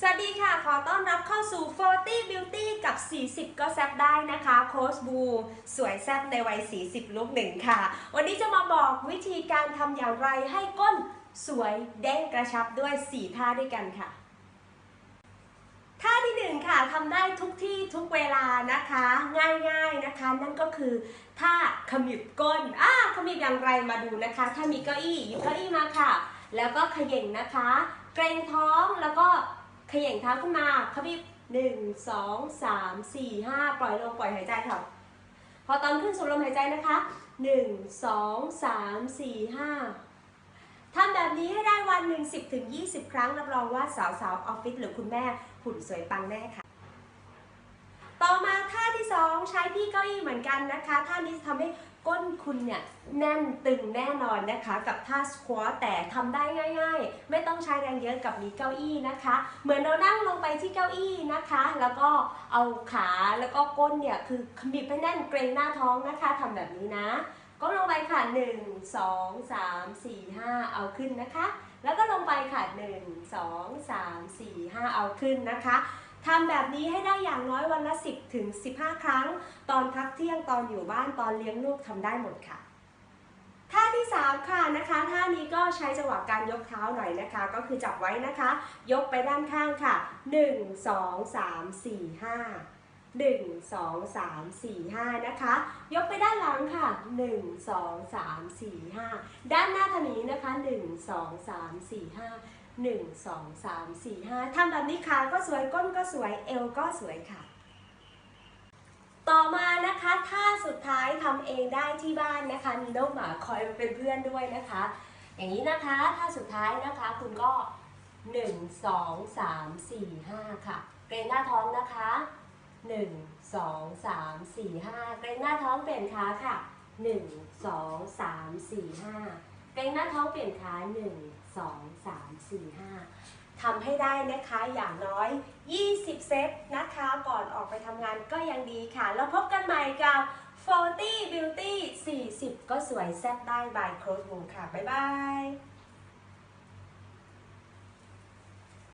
สวัสดีค่ะ ขอต้อนรับเข้าสู่ 40 Beauty กับ 40 ก็แซบได้นะคะ โค้ชบู สวยแซบในวัย 40 ลูกหนึ่งค่ะ วันนี้จะมาบอกวิธีการทำอย่างไรให้ก้นสวยเด้งกระชับด้วย 4 ท่าด้วยกันค่ะ ท่าที่หนึ่งค่ะทำได้ทุกที่ทุกเวลานะคะ ง่ายๆนะคะ นั่นก็คือท่าขมิบก้นอ่าขมิบอย่างไรมาดูนะคะ ถ้ามีเก้าอี้หยิบเก้าอี้มาค่ะ แล้วก็ขย่งนะคะ เกรงท้องแล้วก็ ขย่งเท้าขึ้นมาขบิบหนึ่งสองสามสี่ห้าปล่อยลงปล่อยหายใจค่ะ พอตอนขึ้นสู่ลมหายใจนะคะหนึ่งสองสามสี่ห้าทำแบบนี้ให้ได้วันหนึ่งสิบถึงยี่สิบครั้งรับรองว่าสาวๆออฟฟิศหรือคุณแม่หุ่นสวยปังแน่ค่ะ ที่ 2 ใช้ที่เก้าอี้เหมือนกันนะคะ ท่านี้จะทำให้ก้นคุณเนี่ยแน่นตึงแน่นอนนะคะ กับท่าสควอตแต่ทำได้ง่าย ๆ ไม่ต้องใช้แรงเยอะกับมีเก้าอี้นะคะ เหมือนเรานั่งลงไปที่เก้าอี้นะคะ แล้วก็เอาขาแล้วก็ก้นเนี่ยคือขมิบให้แน่นเกรงหน้าท้องนะคะทำแบบนี้นะก้มลงไปค่ะ 1 2 3 4 5 เอาขึ้นนะคะ แล้วก็ลงไปค่ะ 1 2 3 4 5 เอาขึ้นนะคะ ทำแบบนี้ให้ได้อย่างน้อยวันละ 10ถึง15 ครั้ง ตอนพักเที่ยงตอนอยู่บ้านตอนเลี้ยงลูกทำได้หมดค่ะท่าที่ 3 ค่ะนะคะท่านี้ก็ใช้จังหวะการยกเท้าหน่อยนะคะ ก็คือจับไว้นะคะ ยกไปด้านข้างค่ะ 1 2 3 4 5 1 2 3 4 5 นะคะ ยกไปด้านหลังค่ะ 1 2 3 4 5 ด้านหน้าทางนี้นะคะ 1 2 3 4 5 1 2 3 4 5ทำแบบนี้ขาก็สวยก้นก็สวยเอวก็สวยค่ะ ต่อมานะคะท่าสุดท้ายทำเองได้ที่บ้านนะคะ มีน้องหมาคอยเป็นเพื่อนด้วยนะคะ อย่างนี้นะคะท่าสุดท้ายนะคะคุณก็ 1 2 3 4 5 ค่ะ เกรงหน้าท้องนะคะ 1 2 3 4 5 เกรงหน้าท้องเปลี่ยนขาค่ะ 1 2 3 4 5 เกรงหน้าท้องเปลี่ยนขา 1 2 3 4 5ทำให้ได้นะคะอย่างน้อย 20 เซตนะคะก่อนออกไปทำงานก็ยังดีค่ะ แล้วพบกันใหม่กับ 40 Beauty 40 ก็สวยแซ่บได้ by Close Room ค่ะ บ๊ายบาย